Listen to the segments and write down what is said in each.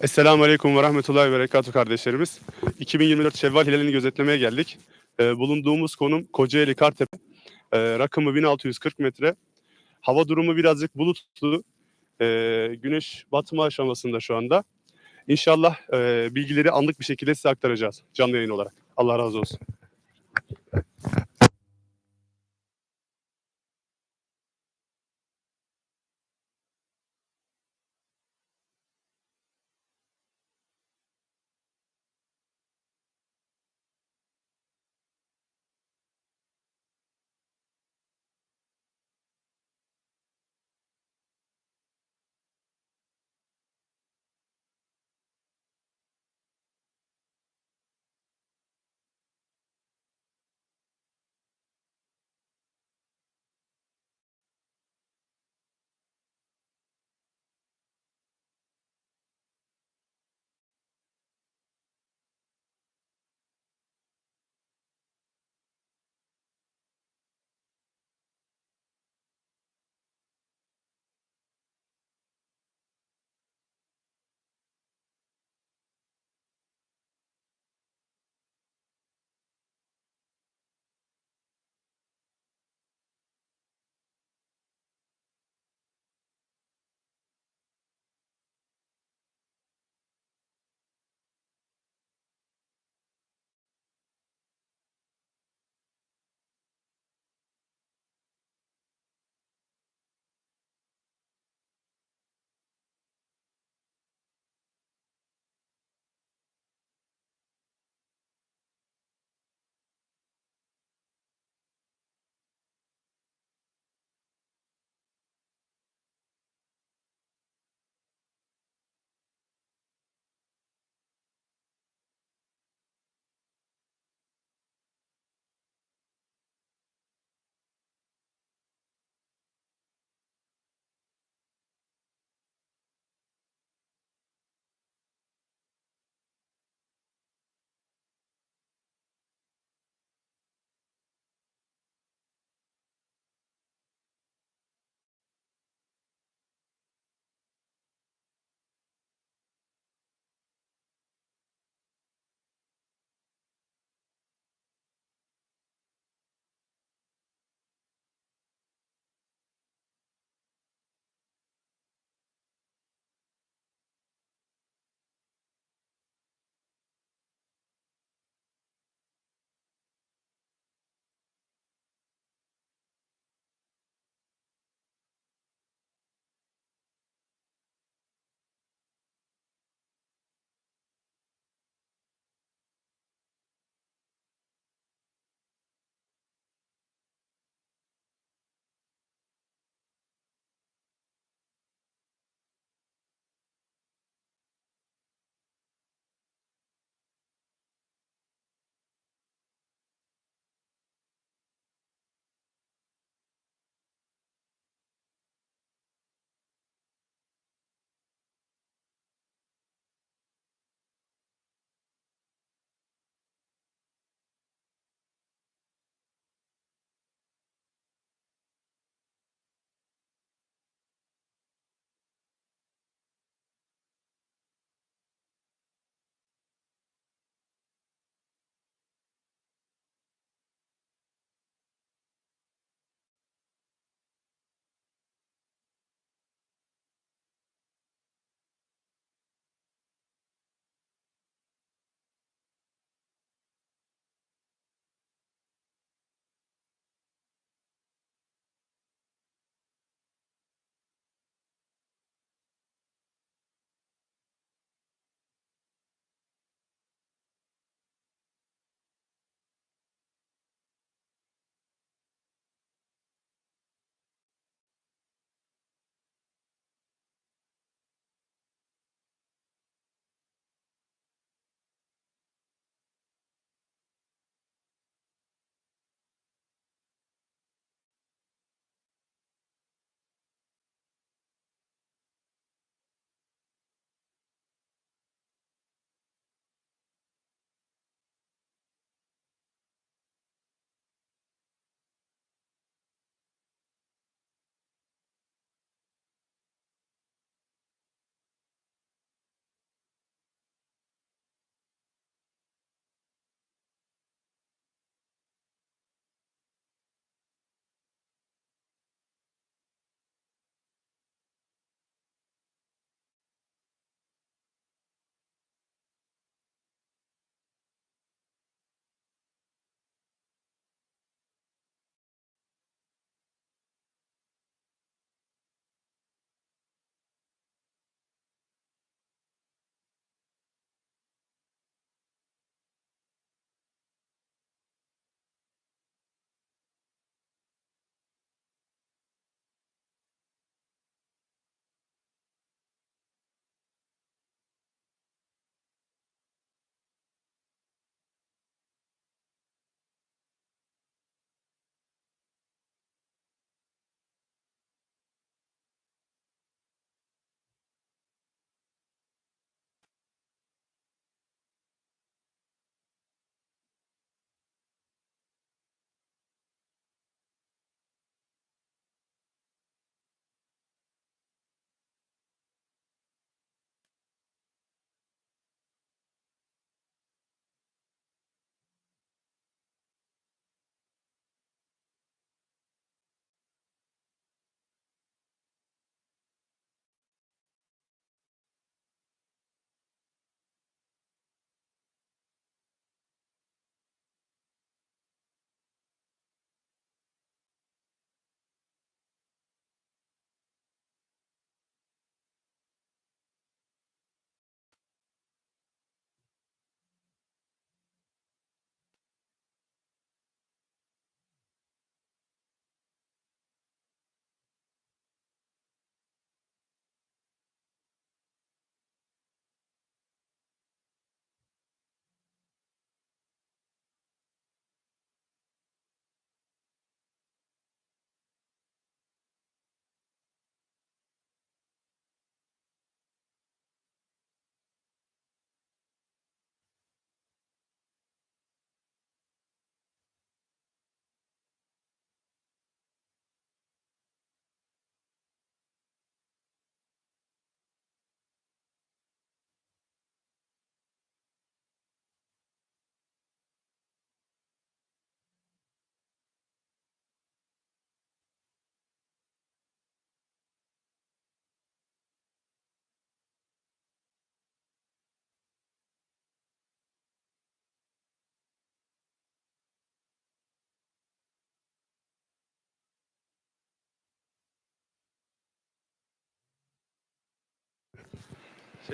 Esselamu Aleyküm ve Rahmetullahi ve Berekatuhu kardeşlerimiz. 2024 Şevval Hilali'ni gözetlemeye geldik. Ee, bulunduğumuz konum Kocaeli Kartepe. Ee, rakımı 1640 metre. Hava durumu birazcık bulutlu. Ee, güneş batma aşamasında şu anda. İnşallah e, bilgileri anlık bir şekilde size aktaracağız canlı yayın olarak. Allah razı olsun.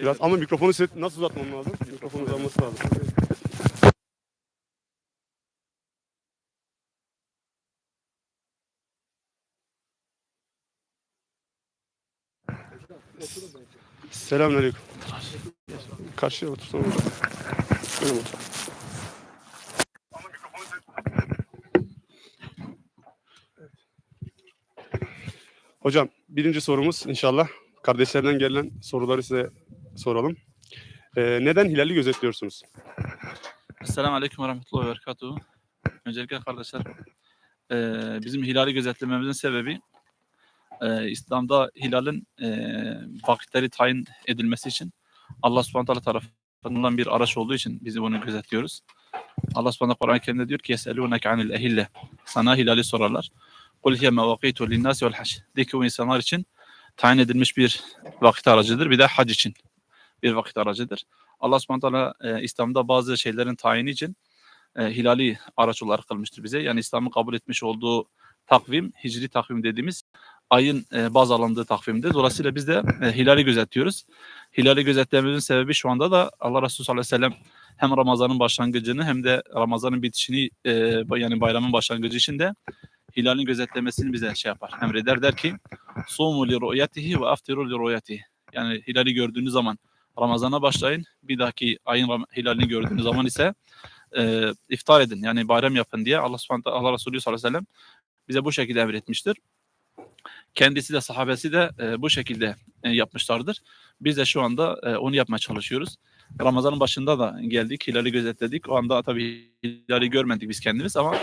Biraz ama mikrofonu set nasıl uzatmam lazım? Mikrofonu uzanması lazım. Selamünaleyküm. Karşıya otursana. Şöyle mi otur? Hocam birinci sorumuz inşallah kardeşlerden gelen soruları size soralım. Ee, neden hilali gözetliyorsunuz? Esselamu Aleyküm ve Rahmetullahi ve Berekatuhu. Öncelikle kardeşler, eee, bizim hilali gözetlememizin sebebi eee, İslam'da hilalin eee, vakitleri tayin edilmesi için Allah subhanahu teala tarafından bir araç olduğu için biz bunu gözetliyoruz. Allah subhanahu Kur'an-ı Kerim'de diyor ki يَسْأَلُونَكَ عَنِ الْاَهِلَّةِ Sana hilali sorarlar. قُلْ هِيَ مَوَقِيتُ لِلنَّاسِ وَالْحَجِ De ki o insanlar için tayin edilmiş bir vakit aracıdır. Bir de hac için bir vakit aracıdır. Allah subhanahu teala e, İslam'da bazı şeylerin tayini için e, hilali araç olarak kılmıştır bize. Yani İslam'ın kabul etmiş olduğu takvim, hicri takvim dediğimiz ayın e, baz alındığı takvimdir. Dolayısıyla biz de e, hilali gözetliyoruz. Hilali gözetlememizin sebebi şu anda da Allah Resulü sallallahu aleyhi ve sellem hem Ramazan'ın başlangıcını hem de Ramazan'ın bitişini e, yani bayramın başlangıcı için de hilalin gözetlemesini bize şey yapar. Emreder der ki Sumu li ru'yatihi ve aftiru li ru'yatihi. Yani hilali gördüğünüz zaman Ramazan'a başlayın. Bir dahaki ayın hilalini gördüğünüz zaman ise e, iftar edin. Yani bayram yapın diye Allah subhanahu Allah Resulü sallallahu aleyhi ve sellem bize bu şekilde emretmiştir. Kendisi de sahabesi de e, bu şekilde e, yapmışlardır. Biz de şu anda e, onu yapmaya çalışıyoruz. Ramazan'ın başında da geldik, hilali gözetledik. O anda tabii hilali görmedik biz kendimiz ama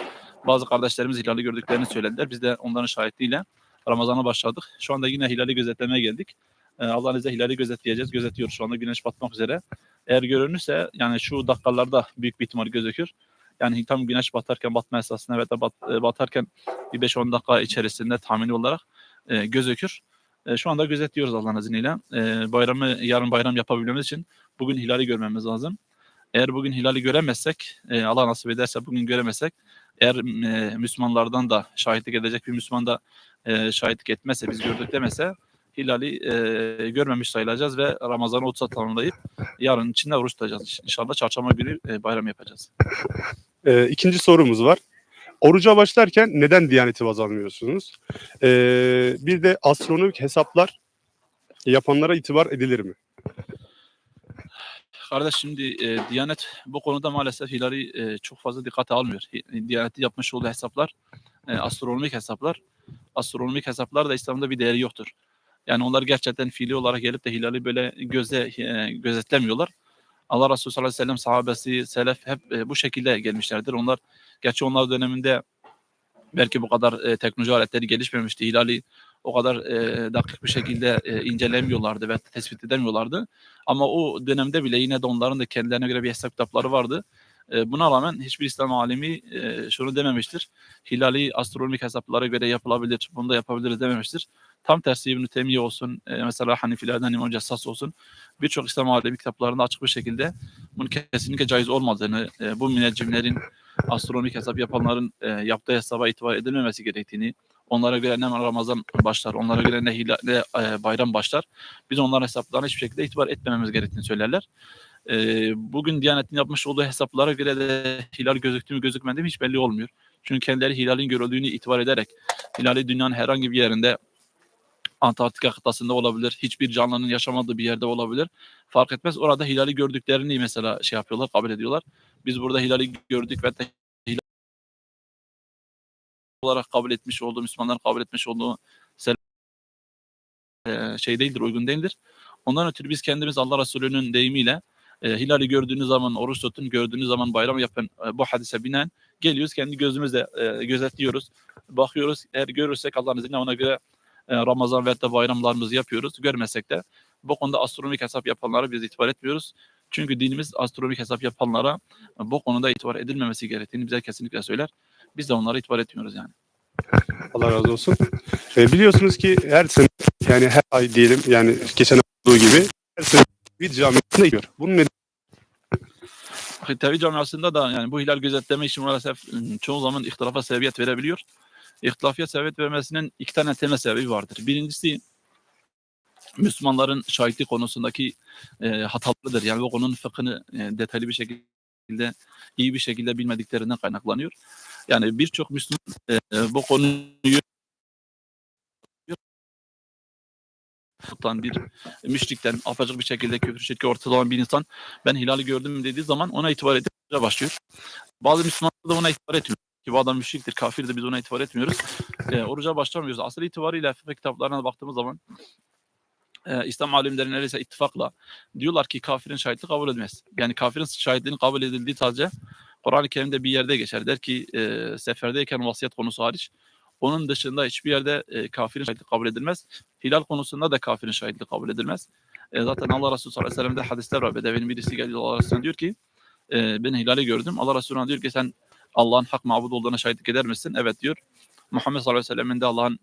bazı kardeşlerimiz hilali gördüklerini söylediler. Biz de onların şahitliğiyle Ramazan'a başladık. Şu anda yine hilali gözetlemeye geldik. Ee, Allah'ın izniyle hilali gözetleyeceğiz. Gözetiyoruz şu anda güneş batmak üzere. Eğer görünürse yani şu dakikalarda büyük bir ihtimal gözükür. Yani tam güneş batarken batma esasında ve de bat, e, batarken bir 5-10 dakika içerisinde tahmini olarak e, gözükür. E, şu anda gözetliyoruz Allah'ın izniyle. E, bayramı yarın bayram yapabilmemiz için bugün hilali görmemiz lazım. Eğer bugün hilali göremezsek, e, Allah nasip ederse bugün göremezsek, eğer e, Müslümanlardan da şahitlik edecek bir Müslüman da e, şahitlik etmezse, biz gördük demese hilali e, görmemiş sayılacağız ve Ramazan'ı 30'a tamamlayıp yarın içinde oruç tutacağız. İnşallah çarşamba günü e, bayram yapacağız. Ee, ikinci sorumuz var. Oruca başlarken neden Diyaneti baz almıyorsunuz? Ee, bir de astronomik hesaplar yapanlara itibar edilir mi? Kardeş şimdi e, Diyanet bu konuda maalesef hilali e, çok fazla dikkate almıyor. Diyanet'in yapmış olduğu hesaplar e, astronomik hesaplar. Astronomik hesaplar da İslam'da bir değeri yoktur. Yani onlar gerçekten fiili olarak gelip de hilali böyle göze e, gözetlemiyorlar. Allah Resulü sallallahu aleyhi ve sellem sahabesi, selef hep e, bu şekilde gelmişlerdir. Onlar gerçi onlar döneminde belki bu kadar e, teknoloji aletleri gelişmemişti. Hilali o kadar e, dakik bir şekilde e, incelemiyorlardı ve tespit edemiyorlardı. Ama o dönemde bile yine de onların da kendilerine göre bir hesap kitapları vardı. E, buna rağmen hiçbir İslam alimi e, şunu dememiştir. Hilali astronomik hesaplara göre yapılabilir, bunu da yapabiliriz dememiştir. Tam tersi İbn-i Teymiye olsun, e, mesela Hanifilerden İmam Cessas olsun, birçok İslam alemi kitaplarında açık bir şekilde bunun kesinlikle caiz olmadığını, e, bu müneccimlerin, astronomik hesap yapanların e, yaptığı hesaba itibar edilmemesi gerektiğini, onlara göre ne Ramazan başlar, onlara göre ne, hila, ne e, bayram başlar, biz onların hesaplarına hiçbir şekilde itibar etmememiz gerektiğini söylerler. E, bugün Diyanet'in yapmış olduğu hesaplara göre de hilal gözüktü mü gözükmedi mi hiç belli olmuyor. Çünkü kendileri hilalin görüldüğünü itibar ederek hilali dünyanın herhangi bir yerinde Antarktika kıtasında olabilir, hiçbir canlının yaşamadığı bir yerde olabilir. Fark etmez. Orada hilali gördüklerini mesela şey yapıyorlar, kabul ediyorlar. Biz burada hilali gördük ve hilal olarak kabul etmiş olduğu, Müslümanların kabul etmiş olduğu sel- e, şey değildir, uygun değildir. Ondan ötürü biz kendimiz Allah Resulü'nün deyimiyle e, hilali gördüğünüz zaman oruç tutun, gördüğünüz zaman bayram yapın e, bu hadise binen geliyoruz kendi gözümüzle e, gözetliyoruz. Bakıyoruz eğer görürsek Allah'ın izniyle ona göre e, Ramazan ve da bayramlarımızı yapıyoruz. Görmesek de bu konuda astronomik hesap yapanlara biz itibar etmiyoruz. Çünkü dinimiz astronomik hesap yapanlara e, bu konuda itibar edilmemesi gerektiğini bize kesinlikle söyler. Biz de onlara itibar etmiyoruz yani. Allah razı olsun. Ee, biliyorsunuz ki her sene yani her ay diyelim yani geçen olduğu gibi her sene bir camisinde gidiyor. Bunun nedeni Tevhid camiasında da yani bu hilal gözetleme işi maalesef ım, çoğu zaman ihtilafa sebebiyet verebiliyor. İhtilafiyet sebebiyet vermesinin iki tane temel sebebi vardır. Birincisi Müslümanların şahitlik konusundaki e, hatalarıdır. Yani bu konunun fıkhını e, detaylı bir şekilde, iyi bir şekilde bilmediklerinden kaynaklanıyor. Yani birçok Müslüman e, bu konuyu tutan bir müşrikten apacık bir şekilde küfür şirki ortada olan bir insan ben hilali gördüm dediği zaman ona itibar edip başlıyor. Bazı Müslümanlar da ona itibar etmiyor. Ki bu adam müşriktir, kafirdir biz ona itibar etmiyoruz. E, oruca başlamıyoruz. Asıl itibariyle fıkıh kitaplarına baktığımız zaman e, İslam alimleri neredeyse ittifakla diyorlar ki kafirin şahitliği kabul edilmez. Yani kafirin şahitliğinin kabul edildiği sadece Kur'an-ı Kerim'de bir yerde geçer. Der ki e, seferdeyken vasiyet konusu hariç. Onun dışında hiçbir yerde e, kafirin şahitliği kabul edilmez. Hilal konusunda da kafirin şahitliği kabul edilmez. E, zaten Allah Resulü sallallahu aleyhi ve sellem'de hadisler var. Bedevenin birisi geldi Allah Resulü'ne diyor ki e, ben hilali gördüm. Allah Resulü'ne diyor ki sen Allah'ın hak mabud olduğuna şahitlik eder misin? Evet diyor. Muhammed sallallahu aleyhi ve sellem'in de Allah'ın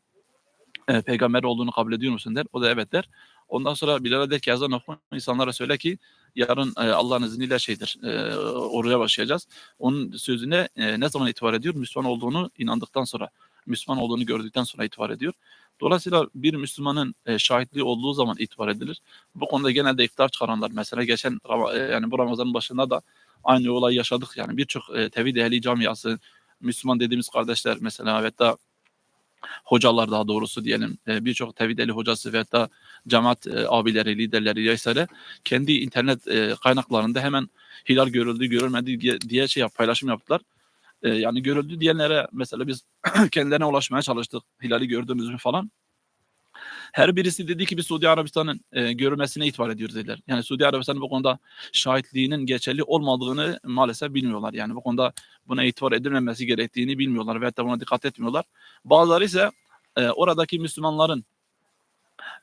e, peygamber olduğunu kabul ediyor musun der. O da evet der. Ondan sonra Bilal'e der ki yazan oku insanlara söyle ki yarın e, Allah'ın izniyle şeydir e, oruca başlayacağız. Onun sözüne e, ne zaman itibar ediyor? Müslüman olduğunu inandıktan sonra, Müslüman olduğunu gördükten sonra itibar ediyor. Dolayısıyla bir Müslümanın e, şahitliği olduğu zaman itibar edilir. Bu konuda genelde iftar çıkaranlar mesela geçen e, yani bu Ramazan'ın başında da aynı olayı yaşadık. Yani birçok e, tevhid ehli camiası, Müslüman dediğimiz kardeşler mesela hatta hocalar daha doğrusu diyelim e, birçok tevhid ehli hocası ve hatta cemaat e, abileri, liderleri vesaire kendi internet e, kaynaklarında hemen hilal görüldü, görülmedi diye, diye şey yap, paylaşım yaptılar. E, yani görüldü diyenlere mesela biz kendilerine ulaşmaya çalıştık. Hilali gördünüz mü falan. Her birisi dedi ki biz Suudi Arabistan'ın e, görülmesine itibar ediyoruz dediler. Yani Suudi Arabistan'ın bu konuda şahitliğinin geçerli olmadığını maalesef bilmiyorlar. Yani bu konuda buna itibar edilmemesi gerektiğini bilmiyorlar ve hatta buna dikkat etmiyorlar. Bazıları ise e, oradaki Müslümanların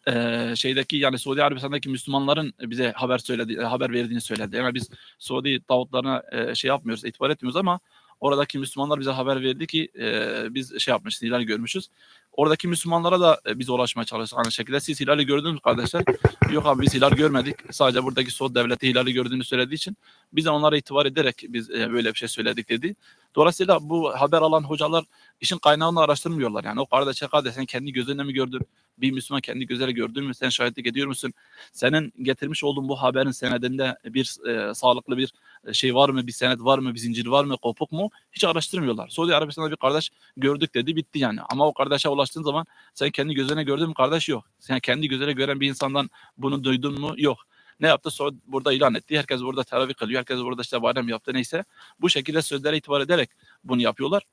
e, şeydeki yani Suudi Arabistan'daki Müslümanların bize haber söyledi, haber verdiğini söyledi. Yani biz Suudi davutlarına e, şey yapmıyoruz, itibar etmiyoruz ama oradaki Müslümanlar bize haber verdi ki e, biz şey yapmışız, hilal görmüşüz. Oradaki Müslümanlara da e, biz ulaşmaya çalıştık aynı şekilde. Siz hilali gördünüz mü kardeşler? Yok abi biz hilal görmedik. Sadece buradaki Suud devleti hilali gördüğünü söylediği için biz de onlara itibar ederek biz e, böyle bir şey söyledik dedi. Dolayısıyla bu haber alan hocalar işin kaynağını araştırmıyorlar. Yani o kardeşe kardeş sen kendi gözünle mi gördün? Bir Müslüman kendi gözüyle gördün mü? Sen şahitlik ediyor musun? Senin getirmiş olduğun bu haberin senedinde bir e, sağlıklı bir şey var mı? Bir senet var mı? Bir zincir var mı? Kopuk mu? Hiç araştırmıyorlar. Suudi Arabistan'da bir kardeş gördük dedi bitti yani. Ama o kardeşe ulaştığın zaman sen kendi gözüne gördün mü kardeş yok. Sen kendi gözüne gören bir insandan bunu duydun mu? Yok. Ne yaptı? Sonra burada ilan etti. Herkes burada teravih kılıyor. Herkes burada işte bayram yaptı neyse. Bu şekilde sözlere itibar ederek bunu yapıyorlar.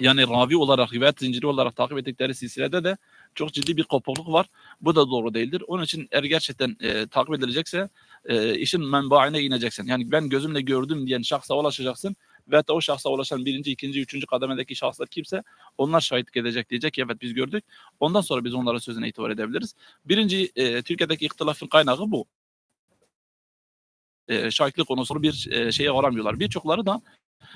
Yani ravi olarak, rivayet zinciri olarak takip ettikleri silsilede de çok ciddi bir kopukluk var. Bu da doğru değildir. Onun için eğer gerçekten e, takip edilecekse e, işin menbaine ineceksin. Yani ben gözümle gördüm diyen şahsa ulaşacaksın ve o şahsa ulaşan birinci, ikinci, üçüncü kademedeki şahıslar kimse onlar şahitlik edecek diyecek evet biz gördük. Ondan sonra biz onların sözüne itibar edebiliriz. Birinci e, Türkiye'deki ihtilafın kaynağı bu. E, şahitlik konusunu bir e, şeye varamıyorlar. Birçokları da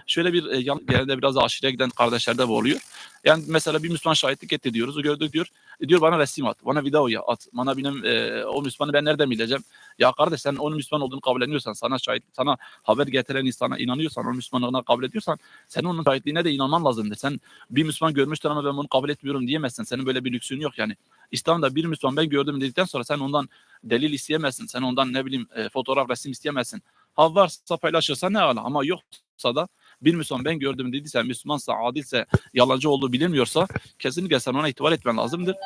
şöyle bir e, genelde biraz da giden kardeşlerde bu oluyor. Yani mesela bir Müslüman şahitlik etti diyoruz. O gördük diyor. E diyor bana resim at. Bana video at. Bana benim e, o Müslümanı ben nereden bileceğim? Ya kardeş sen onun Müslüman olduğunu kabul ediyorsan, sana şahit, sana haber getiren insana inanıyorsan, onun Müslümanlığına kabul ediyorsan, senin onun şahitliğine de inanman lazımdır. Sen bir Müslüman görmüştür ama ben bunu kabul etmiyorum diyemezsin. Senin böyle bir lüksün yok yani. İslam'da bir Müslüman ben gördüm dedikten sonra sen ondan delil isteyemezsin. Sen ondan ne bileyim e, fotoğraf, resim isteyemezsin. Ha varsa paylaşırsa ne ala ama yoksa da bir Müslüman ben gördüm dediyse Müslümansa, adilse, yalancı olduğu bilinmiyorsa kesinlikle sen ona itibar etmen lazımdır.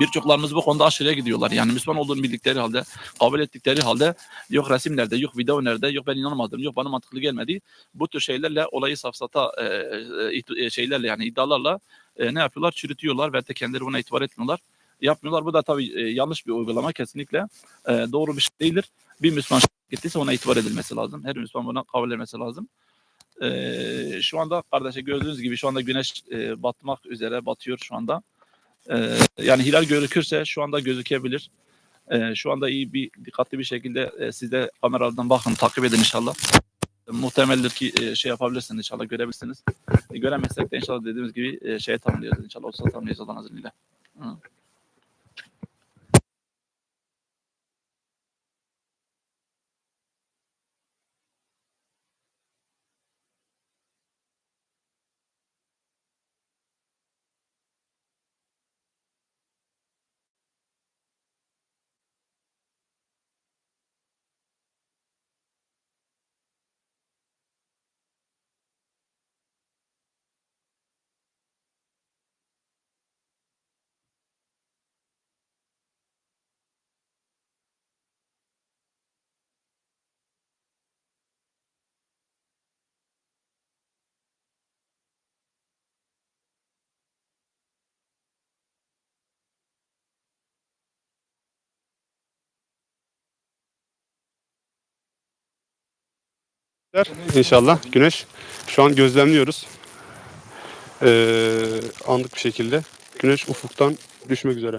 Birçoklarımız bu konuda aşırıya gidiyorlar. Yani Müslüman olduğunu bildikleri halde, kabul ettikleri halde yok resim nerede, yok video nerede, yok ben inanmadım, yok bana mantıklı gelmedi. Bu tür şeylerle olayı safsata e, e, şeylerle yani iddialarla e, ne yapıyorlar? Çürütüyorlar ve de kendileri buna itibar etmiyorlar. Yapmıyorlar. Bu da tabii e, yanlış bir uygulama kesinlikle. E, doğru bir şey değildir. Bir Müslüman gittiyse ona itibar edilmesi lazım. Her Müslüman buna kabul etmesi lazım. Ee, şu anda kardeşe gördüğünüz gibi şu anda güneş e, batmak üzere batıyor şu anda. Ee, yani hilal gözükürse şu anda gözükebilir. Ee, şu anda iyi bir dikkatli bir şekilde e, siz de kameralardan bakın takip edin inşallah. Muhtemeldir ki e, şey yapabilirsiniz inşallah görebilirsiniz. E, göremezsek de inşallah dediğimiz gibi e, şeye tamamlayacağız inşallah. 30'a tamamlayacağız Allah'ın izniyle. Hı. İnşallah güneş. Şu an gözlemliyoruz. Ee, anlık bir şekilde. Güneş ufuktan düşmek üzere.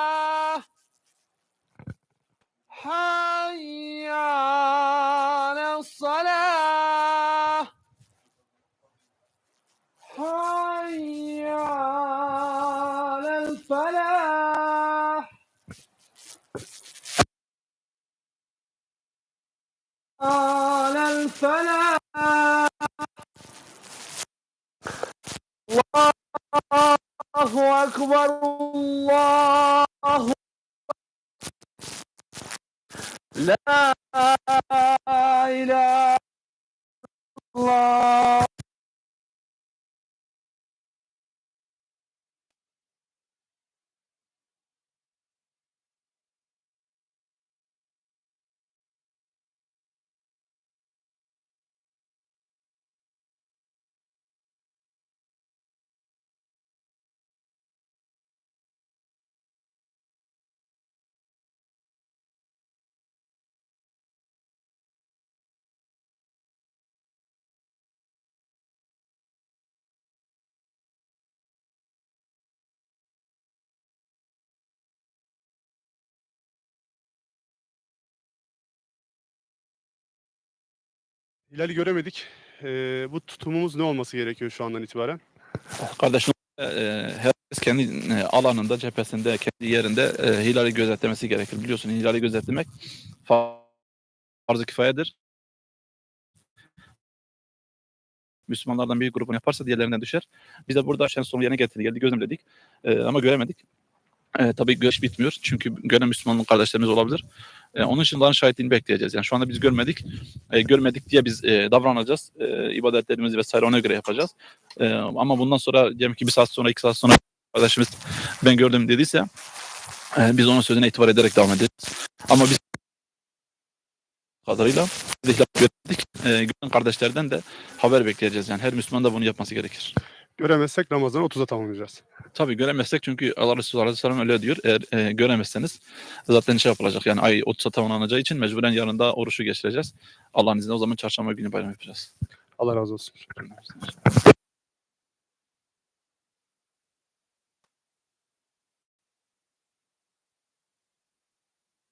حي على الصلاة. حي على الفلاح. على الفلاح. الله أكبر الله Hola. Hilal'i göremedik. Ee, bu tutumumuz ne olması gerekiyor şu andan itibaren? Kardeşim e, herkes kendi e, alanında, cephesinde, kendi yerinde e, hilali gözetlemesi gerekir. Biliyorsun hilali gözetlemek farz-ı kifayedir. Müslümanlardan bir grubun yaparsa diğerlerinden düşer. Biz de burada şen sonu yerine getirdik, geldik, gözlemledik. E, ama göremedik. E, tabii görüş bitmiyor. Çünkü gören Müslüman kardeşlerimiz olabilir. E, onun için onların şahitliğini bekleyeceğiz. Yani şu anda biz görmedik. E, görmedik diye biz e, davranacağız. E, ibadetlerimizi vesaire ona göre yapacağız. Ee, ama bundan sonra diyelim ki bir saat sonra iki saat sonra arkadaşımız ben gördüm dediyse e, biz onun sözüne itibar ederek devam ederiz. Ama biz kadarıyla gördük. E, gören kardeşlerden de haber bekleyeceğiz. Yani her Müslüman da bunu yapması gerekir. Göremezsek Ramazan'ı 30'a tamamlayacağız. Tabii göremezsek çünkü Allah Resulü Aleyhisselam öyle diyor. Eğer e, göremezseniz zaten şey yapılacak. Yani ay 30'a tamamlanacağı için mecburen yarında oruçu geçireceğiz. Allah'ın izniyle o zaman çarşamba günü bayram yapacağız. Allah razı olsun.